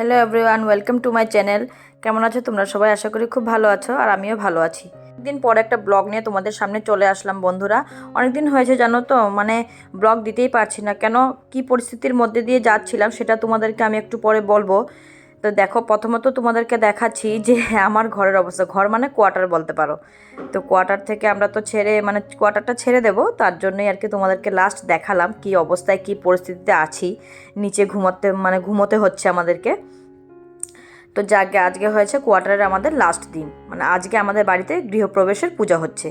Hello everyone welcome to my channel কেমন আছো তোমরা? সবাই আশা করি খুব ভালো আছো আর আমিও ভালো আছি। দিন পর একটা ব্লগ নিয়ে তোমাদের সামনে চলে আসলাম বন্ধুরা। অনেক দিন হয়েছে জানো তো মানে ব্লগ দিতেই পারছি না। কেন, কি পরিস্থিতির মধ্যে দিয়ে যাচ্ছিলাম সেটা তোমাদেরকে আমি একটু পরে বলব। তো দেখো, প্রথমত তোমাদেরকে দেখাচ্ছি যে আমার ঘরের অবস্থা। ঘর মানে কোয়ার্টার বলতে পারো। তো কোয়ার্টার থেকে আমরা তো ছেড়ে মানে কোয়ার্টারটা ছেড়ে দেবো, তার জন্যই আর কি তোমাদেরকে লাস্ট দেখালাম কি অবস্থায়, কি পরিস্থিতিতে আছি। নিচে ঘুমাতে মানে ঘুমোতে হচ্ছে আমাদেরকে। তো যাকে আজকে হয়েছে কোয়ার্টারের আমাদের লাস্ট দিন। মানে আজকে আমাদের বাড়িতে গৃহপ্রবেশের পূজা হচ্ছে।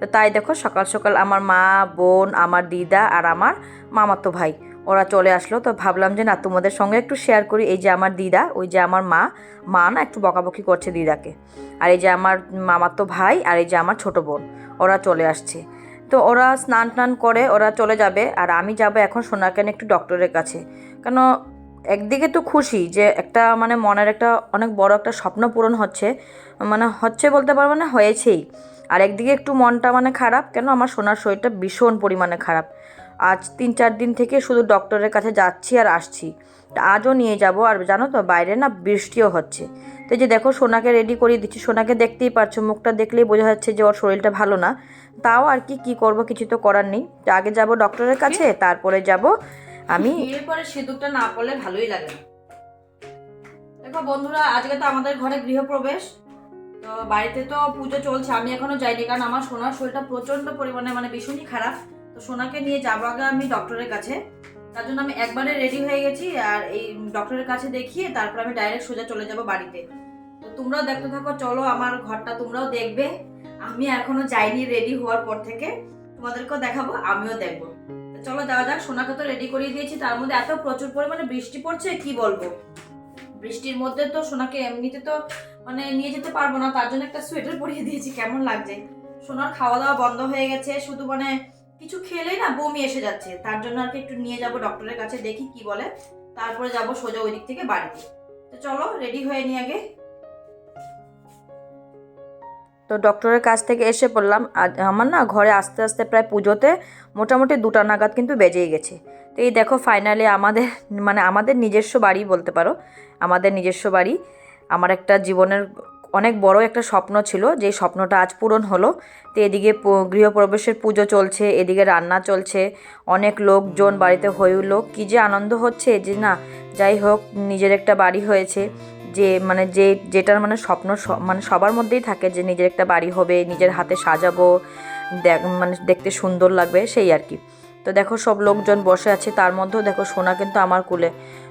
তো তাই দেখো, সকাল সকাল আমার মা, বোন, আমার দিদা আর আমার মামাতো ভাই। ওরা চলে আসলো। তো ভাবলাম যে, না, তোমাদের সঙ্গে একটু শেয়ার করি। এই যে আমার দিদা, ওই যে আমার মা মা না একটু বকাবকি করছে দিদাকে। আর এই যে আমার মামার তো ভাই, আর এই যে আমার ছোট বোন, ওরা চলে আসছে। তো ওরা স্নান টান করে ওরা চলে যাবে। আর আমি যাব এখন সোনাকেন একটু ডক্টরের কাছে। কেন, একদিকে তো খুশি যে একটা মানে মনের একটা অনেক বড় একটা স্বপ্ন পূরণ হচ্ছে। মানে হচ্ছে বলতে পারব না, হয়েছেই। আর একদিকে একটু মনটা মানে খারাপ। কেন, আমার সোনার শরীরটা ভীষণ পরিমাণে খারাপ। আজ তিন চার দিন থেকে শুধু ডক্টরের কাছে যাচ্ছি আর আসছি। তা আজও নিয়ে যাব আর জানো তো বাইরে না বৃষ্টিও হচ্ছে। তো এই যে দেখো সোনাকে রেডি করিয়ে দিচ্ছি। সোনাকে দেখতেই পারছ মুখটা দেখলেই বোঝা যাচ্ছে যে ওর শরীরটা ভালো না। তাও আর কি কি করব কিছু তো করার নেই। তো আগে যাব ডক্টরের কাছে তারপরে যাব আমি। বিয়ের পরে সিঁদুরটা না পড়লে ভালোই লাগে না। দেখো বন্ধুরা আজকে তো আমাদের ঘরে গৃহপ্রবেশ। তো বাড়িতে তো পুজো চলছে আমি এখনও যাইনি। কারণ আমার সোনার শরীরটা প্রচণ্ড পরিমাণে মানে ভীষণই খারাপ। তো সোনাকে নিয়ে যাব আগে আমি ডক্টরের কাছে। তার জন্য আমি একবারে রেডি হয়ে গেছি আর এই ডক্টরের কাছে দেখিয়ে তারপর আমি ডাইরেক্ট সোজা চলে যাব বাড়িতে। তো তোমরাও দেখতে থাকো, চলো আমার ঘরটা তোমরাও দেখবে। আমি এখনও যাইনি রেডি হওয়ার পর থেকে। তোমাদেরকেও দেখাবো, আমিও দেখব। চলো যাওয়া যাক, সোনাকে তো রেডি করিয়ে দিয়েছি। তার মধ্যে এত প্রচুর পরিমাণে বৃষ্টি পড়ছে, কি বলব? বৃষ্টির মধ্যে তো সোনাকে এমনিতে তো মানে নিয়ে যেতে পারব না, তার জন্য একটা সোয়েটার পরিয়ে দিয়েছি, কেমন লাগছে? সোনার খাওয়া দাওয়া বন্ধ হয়ে গেছে, শুধু মানে কিছু খেলেই না বমি এসে যাচ্ছে। তার জন্য আর কি একটু নিয়ে যাব ডক্টরের কাছে, দেখি কি বলে। তারপরে যাব সোজা ওই দিক থেকে বাড়িতে। তো চলো রেডি হয়ে নি আগে। তো ডক্টরের কাছ থেকে এসে পড়লাম। আমার না ঘরে আস্তে আস্তে প্রায় পুজোতে মোটামুটি দুটা নাগাদ কিন্তু বেজেই গেছে। তো এই দেখো ফাইনালি আমাদের মানে আমাদের নিজস্ব বাড়ি বলতে পারো। আমাদের নিজস্ব বাড়ি। আমার একটা জীবনের অনেক বড় একটা স্বপ্ন ছিল, যে স্বপ্নটা আজ পূরণ হলো। তো এদিকে গৃহপ্রবেশের পুজো চলছে, এদিকে রান্না চলছে, অনেক লোকজন বাড়িতে হয়ে উঠল কী যে আনন্দ হচ্ছে যে না, যাই হোক, নিজের একটা বাড়ি হয়েছে, যে মানে যে, যেটার মানে স্বপ্ন মানে সবার মধ্যেই থাকে যে নিজের একটা বাড়ি হবে, নিজের হাতে সাজাবো মানে দেখতে সুন্দর লাগবে, সেই আর কি। তো দেখো সব লোকজন বসে আছে, তার মধ্যেও দেখো সোনা কিন্তু আমার কুলে।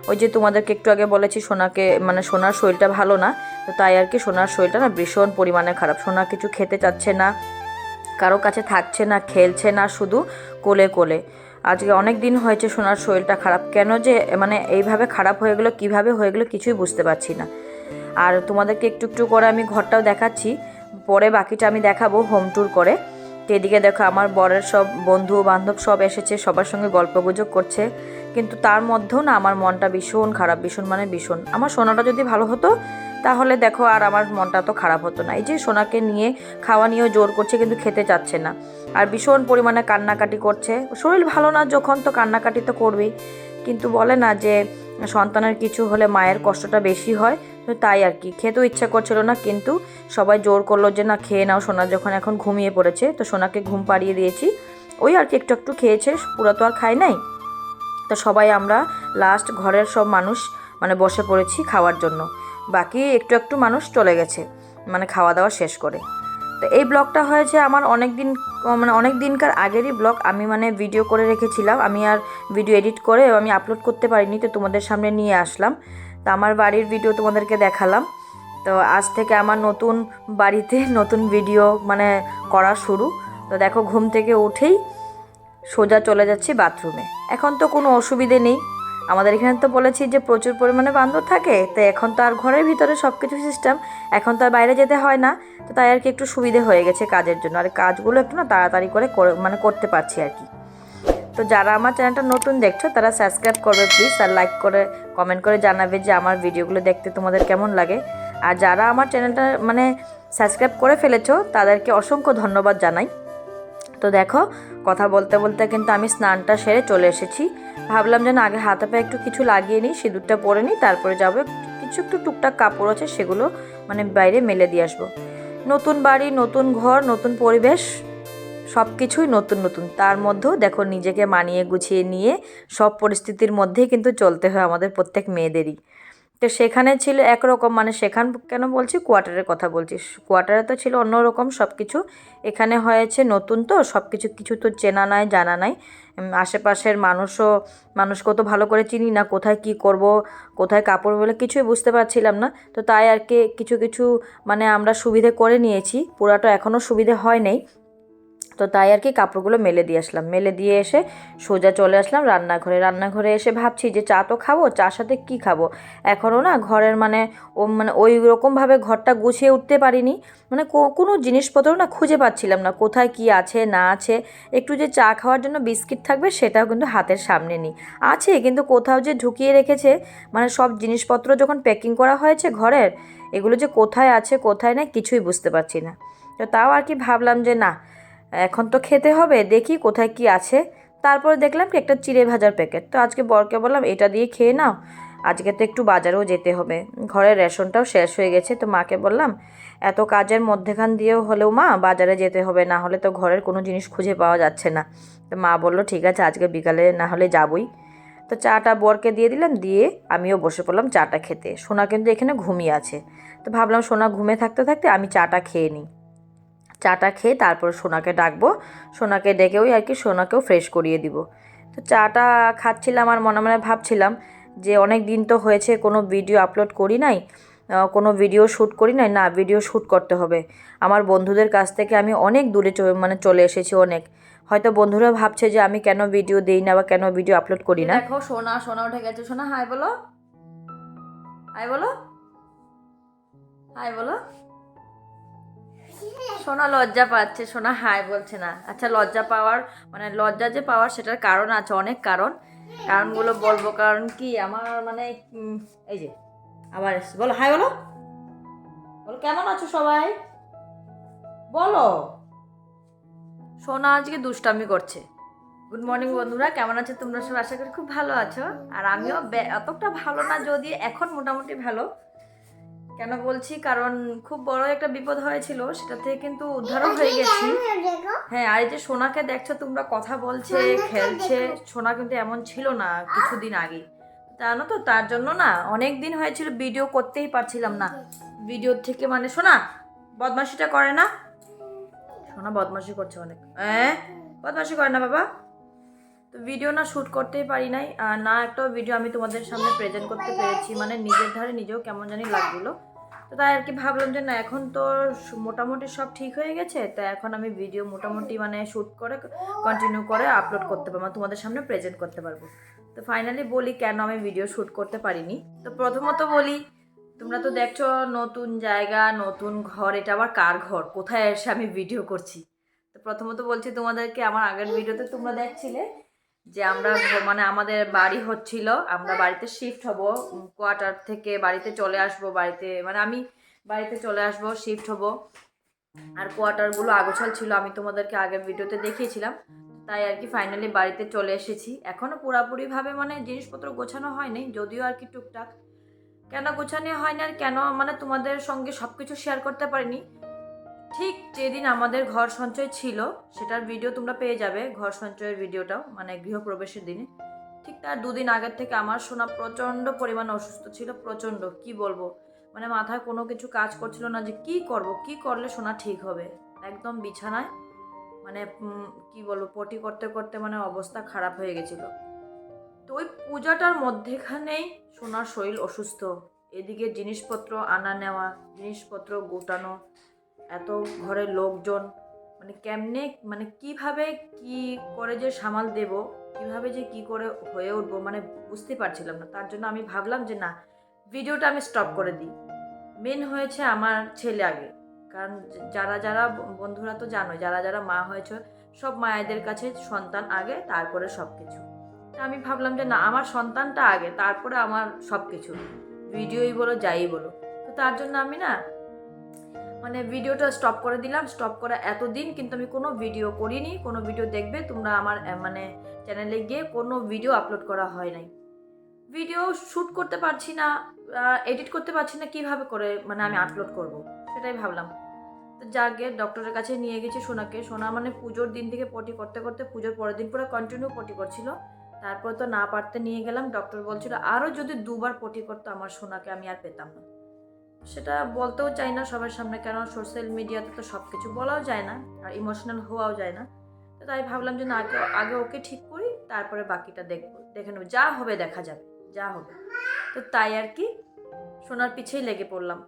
ওই যে তোমাদেরকে একটু আগে বলেছি, সোনাকে মানে সোনার শরীরটা ভালো না, তো তাই আর কি সোনার শরীরটা না ভীষণ পরিমাণে খারাপ। সোনা কিছু খেতে চাচ্ছে না, কারও কাছে থাকছে না, খেলছে না, শুধু কোলে কোলে। আজকে অনেক দিন হয়েছে সোনার শরীরটা খারাপ। কেন যে মানে এইভাবে খারাপ হয়ে গেলো, কীভাবে হয়ে গেলো কিছুই বুঝতে পারছি না। আর তোমাদেরকে একটু একটু করে আমি ঘরটাও দেখাচ্ছি, পরে বাকিটা আমি দেখাবো হোম ট্যুর করে। তো এদিকে দেখো, আমার বরের সব বন্ধু বান্ধব সব এসেছে, সবার সঙ্গে গল্পগুজব করছে। কিন্তু তার মধ্যেও না আমার মনটা ভীষণ খারাপ, ভীষণ মানে ভীষণ। আমার সোনাটা যদি ভালো হতো, তাহলে দেখো আর আমার মনটা তো খারাপ হতো না। এই যে সোনাকে নিয়ে খাওয়া নিয়েও জোর করছে, কিন্তু খেতে চাচ্ছে না। আর ভীষণ পরিমাণে কান্নাকাটি করছে। শরীর ভালো না যখন, তো কান্নাকাটি তো করবেই। কিন্তু বলে না যে সন্তানের কিছু হলে মায়ের কষ্টটা বেশি হয়। তো তাই আর কি। খেতেও ইচ্ছা করছিল না, কিন্তু সবাই জোর করল যে, না, খেয়ে নাও সোনা, যখন এখন ঘুমিয়ে পড়েছে। তো সোনাকে ঘুম পাড়িয়ে দিয়েছি। ওই আর কি, একটু একটু খেয়েছে, পুরো তো আর খায় নাই। তো সবাই আমরা লাস্ট ঘরের সব মানুষ মানে বসে পড়েছি খাওয়ার জন্য। বাকি একটু একটু মানুষ চলে গেছে মানে খাওয়া দাওয়া শেষ করে। তো এই ব্লগটা হয়েছে আমার অনেক দিন মানে অনেক দিনকার আগেরই ব্লগ। আমি মানে ভিডিও করে রেখেছিলাম। আমি আর ভিডিও এডিট করে আমি আপলোড করতে পারিনি, তো তোমাদের সামনে নিয়ে আসলাম। তো আমার বাড়ির ভিডিও তোমাদেরকে দেখালাম। তো আজ থেকে আমার নতুন বাড়িতে নতুন ভিডিও মানে করা শুরু। তো দেখো, ঘুম থেকে উঠেই সোজা চলে যাচ্ছি বাথরুমে এখন তো কোনো অসুবিধে নেই। আমাদের এখানে তো বলেছি যে প্রচুর পরিমাণে বান্দর থাকে। তো এখন তো আর ঘরের ভিতরে সব কিছু সিস্টেম এখন তো আর বাইরে যেতে হয় না। তো তাই আর কি একটু সুবিধে হয়ে গেছে কাজের জন্য। আর কাজগুলো একটু না তাড়াতাড়ি করে মানে করতে পারছি আর কি। তো যারা আমার চ্যানেলটা নতুন দেখছ, তারা সাবস্ক্রাইব করবে প্লিজ আর লাইক করে কমেন্ট করে জানাবে যে আমার ভিডিওগুলো দেখতে তোমাদের কেমন লাগে। আর যারা আমার চ্যানেলটা মানে সাবস্ক্রাইব করে ফেলেছো, তাদেরকে অসংখ্য ধন্যবাদ জানাই। তো দেখো, কথা বলতে বলতে কিন্তু আমি স্নানটা সেরে চলে এসেছি। ভাবলাম যেন আগে হাতে পায়ে একটু কিছু লাগিয়ে নিই, সিঁদুরটা পরে নিই, তারপরে যাব। কিছু একটু টুকটাক কাপড় আছে, সেগুলো মানে বাইরে মেলে দিয়ে আসব। নতুন বাড়ি, নতুন ঘর, নতুন পরিবেশ সব কিছুই নতুন নতুন। তার মধ্যেও দেখো নিজেকে মানিয়ে গুছিয়ে নিয়ে সব পরিস্থিতির মধ্যেই কিন্তু চলতে হয় আমাদের প্রত্যেক মেয়েদেরই। তো সেখানে ছিল একরকম মানে সেখান কেন বলছি? কোয়ার্টারের কথা বলছি। কোয়ার্টারে তো ছিল অন্যরকম সব কিছু এখানে হয়েছে নতুন তো সব কিছু কিছু তো চেনা নাই, জানা নাই। আশেপাশের মানুষও, মানুষকেও তো ভালো করে চিনি না, কোথায় কি করব, কোথায় কাপড় বলে কিছুই বুঝতে পারছিলাম না। তো তাই আর কি কিছু কিছু মানে আমরা সুবিধে করে নিয়েছি। পুরাটা এখনও সুবিধে হয় নাই। তো তাই আর কি কাপড়গুলো মেলে দিয়ে আসলাম। মেলে দিয়ে এসে সোজা চলে আসলাম রান্নাঘরে। রান্নাঘরে এসে ভাবছি যে চা তো খাব, চার সাথে কি খাব? এখনও না ঘরের মানে ও মানে ওই রকমভাবে ঘরটা গুছিয়ে উঠতে পারিনি। মানে কোনো জিনিসপত্র না খুঁজে পাচ্ছিলাম না কোথায় কি আছে, না আছে। একটু যে চা খাওয়ার জন্য বিস্কিট থাকবে সেটাও কিন্তু হাতের সামনে নেই। আছে, কিন্তু কোথাও যে ঢুকিয়ে রেখেছে মানে সব জিনিসপত্র যখন প্যাকিং করা হয়েছে ঘরের, এগুলো যে কোথায় আছে, কোথায় নেই কিছুই বুঝতে পারছি না। তো তাও আর কি ভাবলাম যে না এখন তো খেতে হবে, দেখি কোথায় কি আছে। তারপর দেখলাম কি একটা চিড়ে ভাজার প্যাকেট। তো আজকে বরকে বললাম, এটা দিয়ে খেয়ে নাও। আজকে তো একটু বাজারেও যেতে হবে। ঘরের রেশনটাও শেষ হয়ে গেছে। তো মাকে বললাম, এত কাজের মধ্যেখান দিয়েও হলেও মা, বাজারে যেতে হবে। না হলে তো ঘরের কোনো জিনিস খুঁজে পাওয়া যাচ্ছে না। তো মা বলল, ঠিক আছে, আজকে বিকালে না হলে যাবই। তো চাটা বরকে দিয়ে দিলাম, দিয়ে আমিও বসে পড়লাম চাটা খেতে। সোনা কিন্তু এখানে ঘুমিয়ে আছে। তো ভাবলাম সোনা ঘুমে থাকতে থাকতে আমি চাটা খেয়ে নিই। চাটা খেয়ে তারপর সোনাকে ডাকবো। সোনাকে ডেকেও আর কি সোনাকেও ফ্রেশ করিয়ে দিব। তো চাটা খাচ্ছিলাম আর মনে মনে ভাবছিলাম যে অনেক দিন তো হয়েছে কোনো ভিডিও আপলোড করি নাই কোনো ভিডিও শ্যুট করি নাই না ভিডিও শ্যুট করতে হবে। আমার বন্ধুদের কাছ থেকে আমি অনেক দূরে মানে চলে এসেছি অনেক। হয়তো বন্ধুরা ভাবছে যে আমি কেন ভিডিও দেই না বা কেন ভিডিও আপলোড করি না। দেখো সোনা সোনা উঠে গেছে। সোনা হাই বলো। হাই বলো। হাই বলো। সোনা লজ্জা পাচ্ছে, সোনা হাই বলছে না। আচ্ছা লজ্জা পাওয়ার মানে লজ্জা যে পাওয়ার সেটার কারণ আছে, অনেক কারণ। কারণগুলো বলব, কারণ কি আমার মানে এই যে, আবার এসছে। বলো, হাই বলো। বলো, কেমন আছো সবাই? বলো। সোনা আজকে দুষ্টামি করছে। গুড মর্নিং বন্ধুরা, কেমন আছো তোমরা সব? আশা করি খুব ভালো আছো। আর আমিও অতটা ভালো না যদি এখন মোটামুটি ভালো। কেন বলছি? কারণ খুব বড় একটা বিপদ হয়েছিল সেটা থেকে কিন্তু উদ্ধারও হয়ে গেছি। হ্যাঁ আর এই যে সোনাকে দেখছ তোমরা কথা বলছে খেলছে। সোনা কিন্তু এমন ছিল না কিছুদিন আগে। জানো তো তার জন্য না অনেক দিন হয়েছিল ভিডিও করতেই পারছিলাম না। ভিডিও থেকে মানে সোনা বদমাশিটা করে না? সোনা বদমাশি করছে অনেক। হ্যাঁ বদমাশি করে না বাবা? তো ভিডিও না শ্যুট করতেই পারি নাই। আর না একটা ভিডিও আমি তোমাদের সামনে প্রেজেন্ট করতে পেরেছি। মানে নিজের ধারে নিজেও কেমন জানি লাগছিল তো তাই আর কি ভাবলাম যে না, এখন তো মোটামুটি সব ঠিক হয়ে গেছে, তো এখন আমি ভিডিও মোটামুটি মানে শ্যুট করে কন্টিনিউ করে আপলোড করতে পারব মানে তোমাদের সামনে প্রেজেন্ট করতে পারব। তো ফাইনালি বলি কেন আমি ভিডিও শ্যুট করতে পারিনি। তো প্রথমত বলি, তোমরা তো দেখছ নতুন জায়গা, নতুন ঘর, এটা আবার কার ঘর? কোথায় এসে আমি ভিডিও করছি? তো প্রথমত বলছি তোমাদেরকে, আমার আগের ভিডিওতে তোমরা দেখছিলে যে আমরা মানে আমাদের বাড়ি হচ্ছিল, আমরা বাড়িতে শিফট হব কোয়ার্টার থেকে বাড়িতে চলে আসব, বাড়িতে মানে আমি বাড়িতে চলে আসব শিফট হব। আর কোয়ার্টারগুলো আগোছাল ছিল, আমি তোমাদেরকে আগের ভিডিওতে দেখিয়েছিলাম। তাই আর কি ফাইনালি বাড়িতে চলে এসেছি। এখনও পুরাপুরিভাবে মানে জিনিসপত্র গোছানো হয়নি, যদিও আর কি টুকটাক। কেন গোছানো হয়নি আর কেন মানে তোমাদের সঙ্গে সব কিছু শেয়ার করতে পারিনি। ঠিক যেদিন আমাদের ঘর সঞ্চয় ছিল, সেটার ভিডিও তোমরা পেয়ে যাবে, ঘর সঞ্চয়ের ভিডিওটাও মানে গৃহপ্রবেশের দিনে। ঠিক তার দুদিন আগের থেকে আমার সোনা প্রচণ্ড পরিমাণে অসুস্থ ছিল, প্রচণ্ড, কি বলব? মানে মাথায় কোনো কিছু কাজ করছিল না যে কি করব, কি করলে শোনা ঠিক হবে? একদম বিছানায় মানে কি বলব, পটি করতে করতে মানে অবস্থা খারাপ হয়ে গেছিল। তো ওই পূজাটার মধ্যেখানেই সোনার শরীর অসুস্থ। এদিকে জিনিসপত্র আনা নেওয়া, জিনিসপত্র গোটানো এত ঘরের লোকজন মানে কেমনে মানে কীভাবে কি করে যে সামাল দেব, কীভাবে যে কি করে হয়ে উঠবো মানে বুঝতে পারছিলাম না। তার জন্য আমি ভাবলাম যে না, ভিডিওটা আমি স্টপ করে দিই। মেন হয়েছে আমার ছেলে আগে। কারণ যারা যারা বন্ধুরা তো জানো যারা যারা মা হয়েছে, সব মায়েদের কাছে সন্তান আগে, তারপরে সব কিছু তা আমি ভাবলাম যে না, আমার সন্তানটা আগে, তারপরে আমার সব কিছু ভিডিওই বলো, যাই বলো। তো তার জন্য আমি না মানে ভিডিওটা স্টপ করে দিলাম স্টপ করা এতদিন কিন্তু আমি কোনো ভিডিও করিনি, কোনো ভিডিও দেখবে তোমরা আমার মানে চ্যানেলে গিয়ে কোনো ভিডিও আপলোড করা হয় নাই। ভিডিও শ্যুট করতে পারছি না এডিট করতে পারছি না, কীভাবে করে মানে আমি আপলোড করব, সেটাই ভাবলাম। তো যাকে ডক্টরের কাছে নিয়ে গেছি সোনাকে, সোনা মানে পুজোর দিন থেকে পটি করতে করতে পুজোর পরের দিন পুরো কন্টিনিউ পটি করছিল। তারপর তো না পারতে নিয়ে গেলাম ডক্টর বলছিল আরও যদি দুবার পটি করতো আমার সোনাকে আমি আর পেতাম না। সেটা বলতেও চাই না সবার সামনে, কেন সোশ্যাল মিডিয়াতে তো সব কিছু বলাও যায় না, আর ইমোশনাল হওয়াও যায় না। তো তাই ভাবলাম যে না, আগে আগে ওকে ঠিক করি, তারপরে বাকিটা দেখব, দেখে নেব, যা হবে দেখা যাবে যা হবে। তো তাই আর কি, সোনার পিছেই লেগে পড়লাম।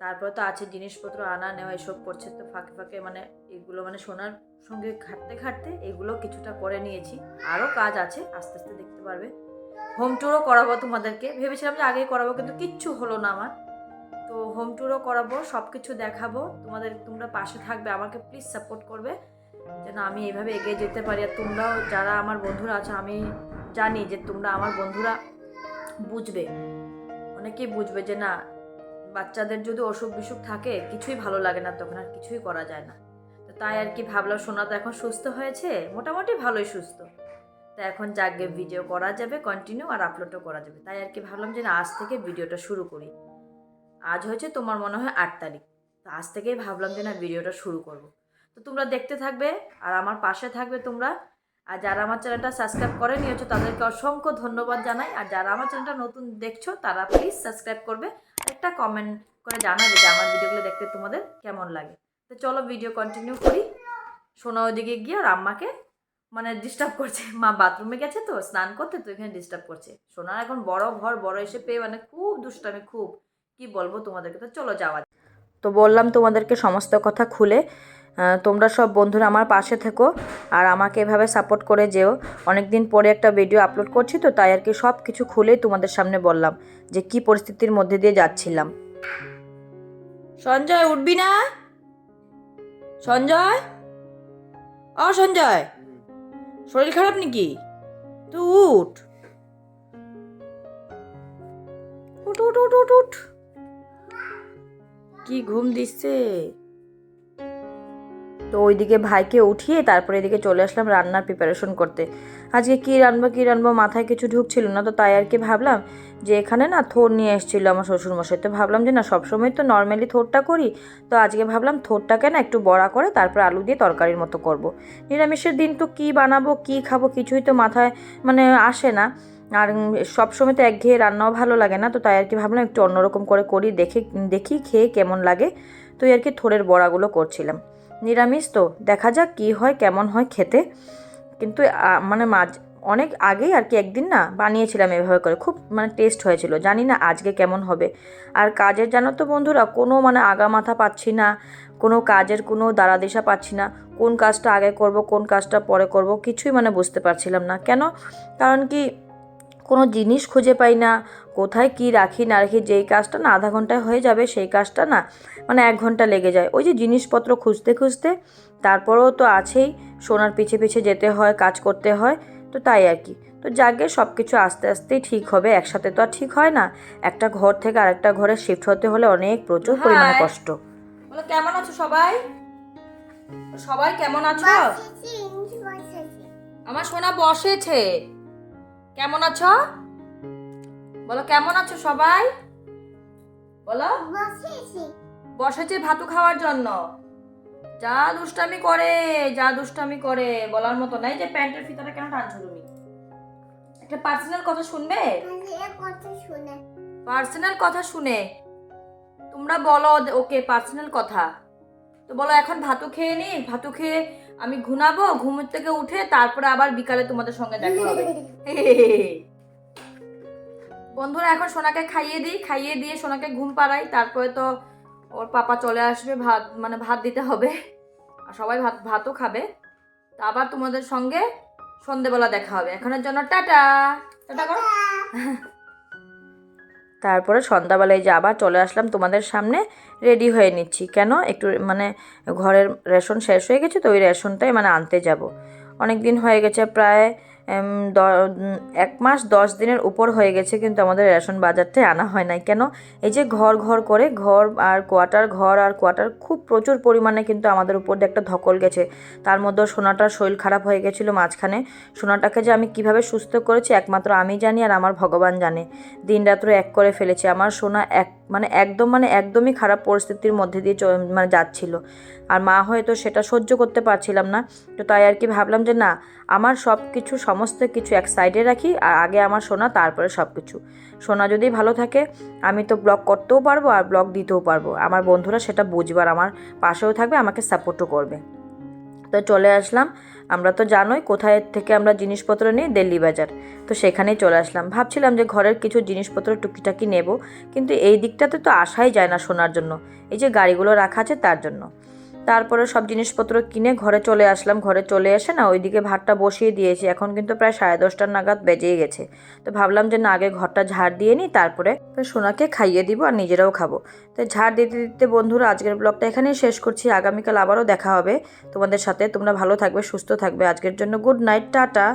তারপরে তো আছে জিনিসপত্র আনা, নেওয়া, এসব করছে, তো ফাঁকে ফাঁকে মানে এগুলো মানে সোনার সঙ্গে ঘাটতে ঘাটতে এগুলো কিছুটা করে নিয়েছি। আরও কাজ আছে, আস্তে আস্তে দেখতে পারবে। হোম ট্যুরও করাবো তোমাদেরকে। ভেবেছিলাম যে আগেই করাবো, কিন্তু কিচ্ছু হলো না আমার। তো হোম ট্যুরও করাবো সব কিছু দেখাবো। তোমাদের, তোমরা পাশে থাকবে, আমাকে প্লিজ সাপোর্ট করবে। যেন আমি এইভাবে এগিয়ে যেতে পারি। আর তোমরাও যারা আমার বন্ধুরা আছে, আমি জানি যে তোমরা আমার বন্ধুরা বুঝবে। অনেকেই বুঝবে যে না, বাচ্চাদের যদি অসুখ বিসুখ থাকে, কিছুই ভালো লাগে না, তখন আর কিছুই করা যায় না। তো তাই আর কি ভাবলাম, সোনা তো এখন সুস্থ হয়েছে, মোটামুটি ভালোই সুস্থ। তো এখন যাকে ভিডিও করা যাবে কন্টিনিউ আর আপলোডও করা যাবে। তাই আর কি ভাবলাম যে না, আজ থেকে ভিডিওটা শুরু করি। আজ হয়েছে তোমার মনে হয় আট তারিখ। তো আজ থেকেই ভাবলাম যে না, ভিডিওটা শুরু করব। তো তোমরা দেখতে থাকবে আর আমার পাশে থাকবে তোমরা। আর যারা আমার চ্যানেলটা সাবস্ক্রাইব করে নিয়েছো, তাদেরকে অসংখ্য ধন্যবাদ জানাই। আর যারা আমার চ্যানেলটা নতুন দেখছ, তারা প্লিজ সাবস্ক্রাইব করবে। একটা কমেন্ট করে জানাবে যে আমার ভিডিওগুলো দেখতে তোমাদের কেমন লাগে। তো চলো ভিডিও কন্টিনিউ করি। সোনা ওদিকে গিয়ে আর আম্মাকে মানে ডিস্টার্ব করছে। মা বাথরুমে গেছে তো, স্নান করতে তো এখানে ডিস্টার্ব করছে। সোনার এখন বড় ঘর, বড় এসে পেয়ে মানে খুব দুষ্টামি, খুব। কি বলব তোমাদেরকে? তো চলো যাওয়া তো বললাম তোমাদেরকে সমস্ত কথা খুলে। তোমরা সব বন্ধুরা আমার পাশে থেকো আর আমাকে এভাবে সাপোর্ট করে যেও। অনেক দিন পরে একটা ভিডিও আপলোড করছি তো তাই আর কি সব কিছু খুলেই তোমাদের সামনে বললাম যে কি পরিস্থিতির মধ্যে দিয়ে যাচ্ছিলাম। সঞ্জয়, উঠবি না? সঞ্জয়? ও সঞ্জয়। শরীর খারাপ নাকি? তো উঠ। উঠ উঠ উঠ উঠ উঠ। কি ঘুম দিচ্ছে? তো ওইদিকে ভাইকে উঠিয়ে তারপরে এদিকে চলে আসলাম রান্নার প্রিপারেশন করতে। আজকে কী রান্নবো কী রান্নবো মাথায় কিছু ঢুকছিল না, তো তাই আর কি ভাবলাম যে এখানে না থোর নিয়ে এসেছিল আমার শ্বশুরমশাই। তো ভাবলাম যে না, সবসময় তো নর্মালি থোরটা করি, তো আজকে ভাবলাম থোরটাকে না একটু বড়া করে তারপর আলু দিয়ে তরকারির মতো করব। নিরামিষের দিন তো কী বানাবো, কী খাব কিছুই তো মাথায় মানে আসে না। আর উম, সবসময় তো একঘেয়ে রান্নাও ভালো লাগে না তো তাই আর কি ভাবলাম একটু অন্যরকম করে করি দেখে দেখি খেয়ে কেমন লাগে। তো আর কি থোরের বড়াগুলো করছিলাম। নিরামিষ তো দেখা যাক কী হয় কেমন হয় খেতে। কিন্তু মানে মাঝ অনেক আগেই আর কি একদিন না বানিয়েছিলাম এভাবে করে খুব মানে টেস্ট হয়েছিল জানি না আজকে কেমন হবে। আর কাজের জানো তো বন্ধুরা কোনো মানে আগা মাথা পাচ্ছি না কোনো কাজের কোনো দ্বারা দিশা পাচ্ছি না কোন কাজটা আগে করব কোন কাজটা পরে করব কিছুই মানে বুঝতে পারছিলাম না। কেন? কারণ কি কোনো জিনিস খুঁজে পাই না। কোথায় কি রাখি না রাখি যেই কাজটা না আধা ঘন্টায় হয়ে যাবে সেই কাজটা না মানে এক ঘণ্টা লেগে যায়। ওই যে জিনিসপত্র খুঁজতে খুঁজতে তারপরেও তো আছেই সোনার পিছে পিছে যেতে হয় কাজ করতে হয় তো তাই আর কি। তো যাকে সব কিছু আস্তে আস্তেই ঠিক হবে একসাথে তো আর ঠিক হয় না। একটা ঘর থেকে আরেকটা ঘরে শিফট হতে হলে অনেক প্রচুর পরিমাণে কষ্ট। কেমন আছো সবাই? সবাই কেমন আছো? আমার সোনা বসেছে। কেমন আছো? বলো, কেমন আছো সবাই? বলো। বসেছে ভাতু খাওয়ার জন্য। যা দুষ্টামি করে, যা দুষ্টামি করে, বলার মতো নাই যে প্যান্টের ফিতাটা কেন টানছো তুমি? একটা পার্সোনাল কথা শুনবে? পার্সোনাল কথা শুনে। তোমরা বলো ওকে পার্সোনাল কথা। তো বলো, এখন ভাতু খেয়ে নি? ভাতু খেয়ে আমি ঘুমাবো ঘুমের থেকে উঠে তারপরে আবার বিকালে তোমাদের সঙ্গে দেখা হবে। বন্ধুরা এখন সোনাকে খাইয়ে দিই খাইয়ে দিয়ে সোনাকে ঘুম পাড়াই তারপরে তো ওর পাপা চলে আসবে ভাত মানে ভাত দিতে হবে। আর সবাই ভাত ভাতও খাবে। তা আবার তোমাদের সঙ্গে সন্ধেবেলা দেখা হবে। এখনের জন্য টাটা। টাটা করো। তারপরে সন্ধ্যাবেলায় যে আবার চলে আসলাম তোমাদের সামনে রেডি হয়ে নিচ্ছি। কেন? একটু মানে ঘরের রেশন শেষ হয়ে গেছে, তো ওই রেশনটাই মানে আনতে যাব। অনেক দিন হয়ে গেছে, প্রায় এক মাস দশ দিনের উপর হয়ে গেছে কিন্তু আমাদের রেশন বাজারটাই আনা হয় নাই। কেন? এই যে ঘর ঘর করে ঘর আর কোয়ার্টার ঘর আর কোয়ার্টার খুব প্রচুর পরিমাণে কিন্তু আমাদের উপর দিয়ে একটা ধকল গেছে। তার মধ্যে সোনাটার শরীর খারাপ হয়ে গেছিল মাঝখানে। সোনাটাকে যে আমি কীভাবে সুস্থ করেছি একমাত্র আমি জানি আর আমার ভগবান জানে। দিন রাত্র এক করে ফেলেছে। আমার সোনা এক মানে একদম মানে একদমই খারাপ পরিস্থিতির মধ্যে দিয়ে মানে যাচ্ছিল। আর মা হয়তো সেটা সহ্য করতে পারছিলাম না। তো তাই আর কি ভাবলাম যে না, আমার সব কিছু সমস্ত কিছু এক সাইডে রাখি, আর আগে আমার সোনা, তারপরে সব কিছু সোনা যদি ভালো থাকে, আমি তো ব্লগ করতেও পারব আর ব্লগ দিতেও পারব। আমার বন্ধুরা সেটা বুঝবার, আমার পাশেও থাকবে, আমাকে সাপোর্টও করবে। তো চলে আসলাম। আমরা তো জানোই কোথায় থেকে আমরা জিনিসপত্র নিই, দিল্লি বাজার। তো সেখানেই চলে আসলাম। ভাবছিলাম যে ঘরের কিছু জিনিসপত্র টুকিটাকি নেব, কিন্তু এই দিকটাতে তো আসাই যায় না শোনার জন্য। এই যে গাড়িগুলো রাখা আছে তার জন্য। তারপরে সব জিনিসপত্র কিনে ঘরে চলে আসলাম। ঘরে চলে এসে না ওইদিকে ভাতটা বসিয়ে দিয়েছি। এখন কিন্তু প্রায় সাড়ে দশটার নাগাদ বেজেই গেছে। তো ভাবলাম যে না, আগে ঘরটা ঝাড় দিয়ে নিই, তারপরে সোনাকে খাইয়ে দিব আর নিজেরাও খাব। তো ঝাড় দিতে দিতে বন্ধুরা, আজকের ব্লগটা এখানেই শেষ করছি। আগামীকাল আবারও দেখা হবে তোমাদের সাথে। তোমরা ভালো থাকবে, সুস্থ থাকবে। আজকের জন্য গুড নাইট, টাটা।